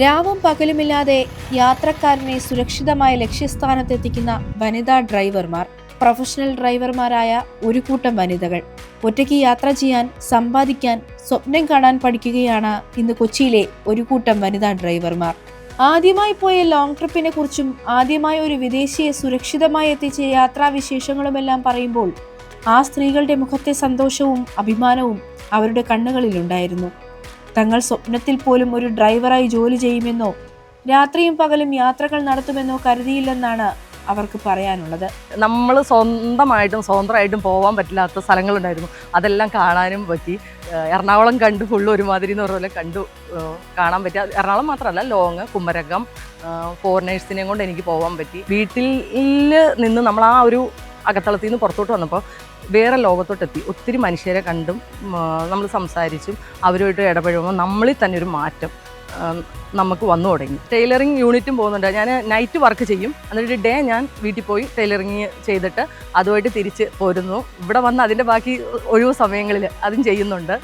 രാവും പകലുമില്ലാതെ യാത്രക്കാരനെ സുരക്ഷിതമായ ലക്ഷ്യസ്ഥാനത്തെത്തിക്കുന്ന വനിതാ ഡ്രൈവർമാർ പ്രൊഫഷണൽ ഡ്രൈവർമാരായ ഒരു കൂട്ടം വനിതകൾ. ഒറ്റയ്ക്ക് യാത്ര ചെയ്യാൻ സമ്പാദിക്കാൻ സ്വപ്നം കാണാൻ പഠിക്കുകയാണ് ഇന്ന് കൊച്ചിയിലെ ഒരു കൂട്ടം വനിതാ ഡ്രൈവർമാർ. ആദ്യമായി പോയ ലോങ് ട്രിപ്പിനെ കുറിച്ചും ആദ്യമായി ഒരു വിദേശിയെ സുരക്ഷിതമായി എത്തിച്ച യാത്രാവിശേഷങ്ങളുമെല്ലാം പറയുമ്പോൾ ആ സ്ത്രീകളുടെ മുഖത്തെ സന്തോഷവും അഭിമാനവും അവരുടെ കണ്ണുകളിലുണ്ടായിരുന്നു. തങ്ങൾ സ്വപ്നത്തിൽ പോലും ഒരു ഡ്രൈവറായി ജോലി ചെയ്യുമെന്നോ രാത്രിയും പകലും യാത്രകൾ നടത്തുമെന്നോ കരുതിയില്ലെന്നാണ് അവർക്ക് പറയാനുള്ളത്. നമ്മൾ സ്വന്തമായിട്ടും സ്വതന്ത്രമായിട്ടും പോകാൻ പറ്റില്ലാത്ത സ്ഥലങ്ങളുണ്ടായിരുന്നു. അതെല്ലാം കാണാനും പറ്റി. എറണാകുളം കണ്ടു ഫുള്ള് ഒരുമാതിരി എന്ന് പറഞ്ഞ പോലെ കണ്ടു കാണാൻ പറ്റി. എറണാകുളം മാത്രമല്ല ലോങ് കുമരകം ഫോറിനേഴ്സിനെയും കൊണ്ട് എനിക്ക് പോകാൻ പറ്റി. വീട്ടിൽ നിന്ന് നമ്മൾ ആ ഒരു അകത്തളത്തിൽ നിന്ന് പുറത്തോട്ട് വന്നപ്പോൾ വേറെ ലോകത്തോട്ടെത്തി. ഒത്തിരി മനുഷ്യരെ കണ്ടും നമ്മൾ സംസാരിച്ചും അവരുമായിട്ട് ഇടപഴകുമ്പോൾ നമ്മളിൽ തന്നെ ഒരു മാറ്റം നമുക്ക് വന്നു തുടങ്ങി. ടൈലറിങ് യൂണിറ്റും പോകുന്നുണ്ട്. ഞാൻ നൈറ്റ് വർക്ക് ചെയ്യും. എന്നിട്ട് ഡേ ഞാൻ വീട്ടിൽ പോയി ടൈലറിങ് ചെയ്തിട്ട് അതുമായിട്ട് തിരിച്ച് പോരുന്നു. ഇവിടെ വന്ന് അതിന്റെ ബാക്കി ഒഴിവ് സമയങ്ങളിൽ അതും ചെയ്യുന്നുണ്ട്.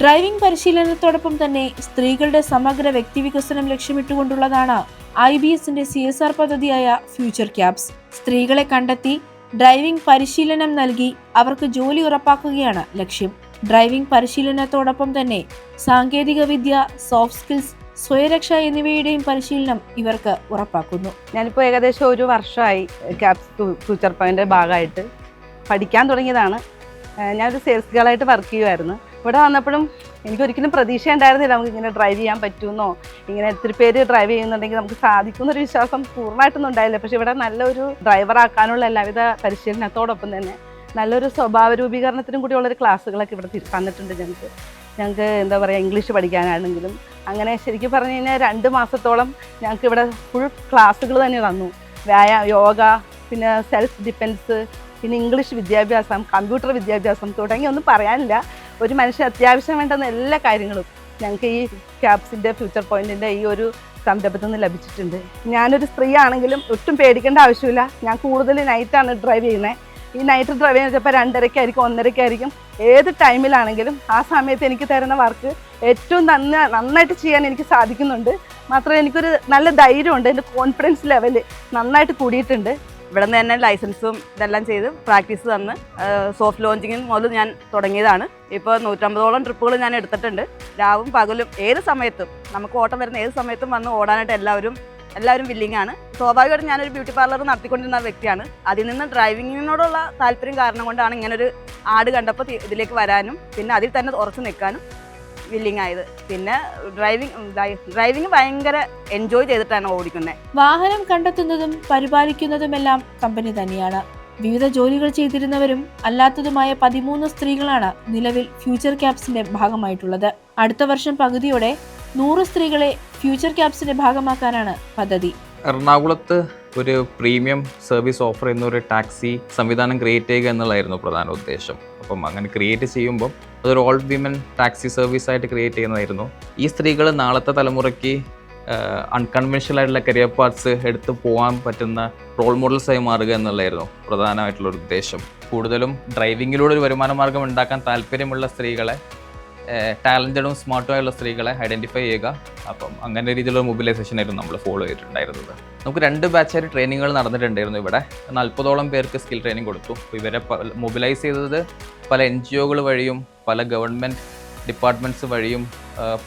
ഡ്രൈവിംഗ് പരിശീലനത്തോടൊപ്പം തന്നെ സ്ത്രീകളുടെ സമഗ്ര വ്യക്തിവികസനം ലക്ഷ്യമിട്ടുകൊണ്ടുള്ളതാണ് ഐ ബി എസിന്റെ സി എസ് ആർ പദ്ധതിയായ ഫ്യൂച്ചർ ക്യാബ്സ്. സ്ത്രീകളെ കണ്ടെത്തി ഡ്രൈവിംഗ് പരിശീലനം നൽകി അവർക്ക് ജോലി ഉറപ്പാക്കുകയാണ് ലക്ഷ്യം. ഡ്രൈവിംഗ് പരിശീലനത്തോടൊപ്പം തന്നെ സാങ്കേതിക വിദ്യ സോഫ്റ്റ് സ്കിൽസ് സ്വയരക്ഷ എന്നിവയുടെയും പരിശീലനം ഇവർക്ക് ഉറപ്പാക്കുന്നു. ഞാനിപ്പോൾ ഏകദേശം ഒരു വർഷമായി ക്യാപ്സ് ഫ്യൂച്ചർ പോയിന്റ് ഭാഗമായിട്ട് പഠിക്കാൻ തുടങ്ങിയതാണ്. ഞാനൊരു സെയിൽസ് ഗേളായിട്ട് വർക്ക് ചെയ്യുമായിരുന്നു ഇവിടെ വന്നപ്പോഴും എനിക്കൊരിക്കലും പ്രതീക്ഷ ഉണ്ടായിരുന്നില്ല നമുക്ക് ഇങ്ങനെ ഡ്രൈവ് ചെയ്യാൻ പറ്റുമെന്നോ. ഇങ്ങനെ ഒത്തിരി പേര് ഡ്രൈവ് ചെയ്യുന്നുണ്ടെങ്കിൽ നമുക്ക് സാധിക്കുമെന്നൊരു വിശ്വാസം പൂർണമായിട്ടൊന്നും ഉണ്ടായില്ല. പക്ഷേ ഇവിടെ നല്ലൊരു ഡ്രൈവർ ആക്കാനുള്ള എല്ലാവിധ പരിശീലനത്തോടൊപ്പം തന്നെ നല്ലൊരു സ്വഭാവ രൂപീകരണത്തിനും കൂടിയുള്ളൊരു ക്ലാസ്സുകളൊക്കെ ഇവിടെ തന്നിട്ടുണ്ട് ഞങ്ങൾക്ക്. ഞങ്ങൾക്ക് എന്താ പറയുക ഇംഗ്ലീഷ് പഠിക്കാനാണെങ്കിലും. അങ്ങനെ ശരിക്കും പറഞ്ഞു കഴിഞ്ഞാൽ രണ്ട് മാസത്തോളം ഞങ്ങൾക്ക് ഇവിടെ ഫുൾ ക്ലാസ്സുകൾ തന്നെ തന്നു. വ്യായാ യോഗ പിന്നെ സെൽഫ് ഡിഫെൻസ് പിന്നെ ഇംഗ്ലീഷ് വിദ്യാഭ്യാസം കമ്പ്യൂട്ടർ വിദ്യാഭ്യാസം തുടങ്ങി ഒന്നും പറയാനില്ല. ഒരു മനുഷ്യൻ അത്യാവശ്യം വേണ്ടുന്ന എല്ലാ കാര്യങ്ങളും ഞങ്ങൾക്ക് ഈ ക്യാപ്സിന്റെ ഫ്യൂച്ചർ പോയിന്റിന്റെ ഈ ഒരു സംരംഭത്തിൽ നിന്ന് ലഭിച്ചിട്ടുണ്ട്. ഞാനൊരു സ്ത്രീ ആണെങ്കിലും ഒട്ടും പേടിക്കേണ്ട ആവശ്യമില്ല. ഞാൻ കൂടുതൽ നൈറ്റാണ് ഡ്രൈവ് ചെയ്യുന്നത്. ഈ നൈറ്റ് ഡ്രൈവ് ചെയ്യുന്നത് ചിലപ്പോൾ രണ്ടരയ്ക്കായിരിക്കും ഒന്നരയ്ക്കായിരിക്കും. ഏത് ടൈമിലാണെങ്കിലും ആ സമയത്ത് എനിക്ക് തരുന്ന വർക്ക് ഏറ്റവും നന്ന നന്നായിട്ട് ചെയ്യാൻ എനിക്ക് സാധിക്കുന്നുണ്ട്. മാത്രമല്ല എനിക്കൊരു നല്ല ധൈര്യമുണ്ട്. എന്റെ കോൺഫിഡൻസ് ലെവൽ നന്നായിട്ട് കൂടിയിട്ടുണ്ട്. ഇവിടെ നിന്ന് തന്നെ ലൈസൻസും ഇതെല്ലാം ചെയ്ത് പ്രാക്ടീസ് തന്ന് സോഫ്റ്റ് ലോഞ്ചിങ്ങിൽ മുതൽ ഞാൻ തുടങ്ങിയതാണ്. ഇപ്പോൾ നൂറ്റമ്പതോളം ട്രിപ്പുകൾ ഞാൻ എടുത്തിട്ടുണ്ട്. രാവും പകലും ഏത് സമയത്തും നമുക്ക് ഓട്ടം വരുന്ന ഏത് സമയത്തും വന്ന് ഓടാനായിട്ട് എല്ലാവരും എല്ലാവരും വില്ലിംഗ് ആണ്. സ്വാഭാവികമായിട്ടും ഞാനൊരു ബ്യൂട്ടി പാർലർ നടത്തിക്കൊണ്ടിരുന്ന വ്യക്തിയാണ്. അതിൽ നിന്ന് ഡ്രൈവിങ്ങിനോടുള്ള താല്പര്യം കാരണം കൊണ്ടാണ് ഇങ്ങനൊരു ആട് കണ്ടപ്പോൾ ഇതിലേക്ക് വരാനും പിന്നെ അതിൽ തന്നെ ഉറച്ചു നിൽക്കാനും വില്ലിംഗ് ആയത്. പിന്നെ ഡ്രൈവിംഗ് ഡ്രൈവിംഗ് ഭയങ്കര എൻജോയ് ചെയ്തിട്ടാണ് ഓടിക്കുന്നത് വാഹനം കണ്ടെത്തുന്നതും പരിപാലിക്കുന്നതുമെല്ലാം കമ്പനി തന്നെയാണ്. വിവിധ ജോലികൾ ചെയ്തിരുന്നവരും അല്ലാത്തതുമായ പതിമൂന്ന് സ്ത്രീകളാണ് നിലവിൽ ഫ്യൂച്ചർ ക്യാപ്സിന്റെ ഭാഗമായിട്ടുള്ളത്. അടുത്ത വർഷം പകുതിയോടെ നൂറ് സ്ത്രീകളെ ഫ്യൂച്ചർ ക്യാപ്സിന്റെ ഭാഗമാക്കാനാണ് പദ്ധതി. എറണാകുളത്ത് ഒരു പ്രീമിയം സർവീസ് ഓഫർ ചെയ്യുന്ന ഒരു ടാക്സി സംവിധാനം ക്രിയേറ്റ് ചെയ്യുക എന്നുള്ളതായിരുന്നു പ്രധാന ഉദ്ദേശം. അപ്പം അങ്ങനെ ക്രിയേറ്റ് ചെയ്യുമ്പം അതൊരു ഓൾ വിമൻ ടാക്സി സർവീസ് ആയിട്ട് ക്രിയേറ്റ് ചെയ്യുന്നതായിരുന്നു. ഈ സ്ത്രീകൾ നാളത്തെ തലമുറയ്ക്ക് അൺകൺവെൻഷണൽ ആയിട്ടുള്ള കരിയർ പാർട്സ് എടുത്ത് പോകാൻ പറ്റുന്ന റോൾ മോഡൽസായി മാറുക എന്നുള്ളതായിരുന്നു പ്രധാനമായിട്ടുള്ള ഉദ്ദേശം. കൂടുതലും ഡ്രൈവിങ്ങിലൂടെ ഒരു വരുമാന മാർഗം ഉണ്ടാക്കാൻ താല്പര്യമുള്ള സ്ത്രീകളെ ടാലന്റഡും സ്മാർട്ടും ആയുള്ള സ്ത്രീകളെ ഐഡന്റിഫൈ ചെയ്യുക. അപ്പം അങ്ങനെ രീതിയിലുള്ള മൊബിലൈസേഷൻ ആയിരുന്നു നമ്മൾ ഫോളോ ചെയ്തിട്ടുണ്ടായിരുന്നത്. നമുക്ക് രണ്ട് ബാച്ചായിട്ട് ട്രെയിനിങ്ങുകൾ നടന്നിട്ടുണ്ടായിരുന്നു ഇവിടെ. നാൽപ്പതോളം പേർക്ക് സ്കിൽ ട്രെയിനിങ് കൊടുത്തു. ഇവരെ മൊബിലൈസ് ചെയ്തത് പല എൻ ജി ഒകൾ വഴിയും പല ഗവൺമെന്റ് ഡിപ്പാർട്ട്മെന്റ്സ് വഴിയും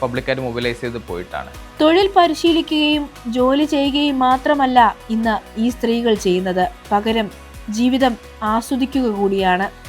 പബ്ലിക്കായിട്ട് മൊബിലൈസ് ചെയ്ത് പോയിട്ടാണ്. തൊഴിൽ പരിശീലിക്കുകയും ജോലി ചെയ്യുകയും മാത്രമല്ല ഇന്ന് ഈ സ്ത്രീകൾ ചെയ്യുന്നത്. പകരം ജീവിതം ആസ്വദിക്കുക കൂടിയാണ്.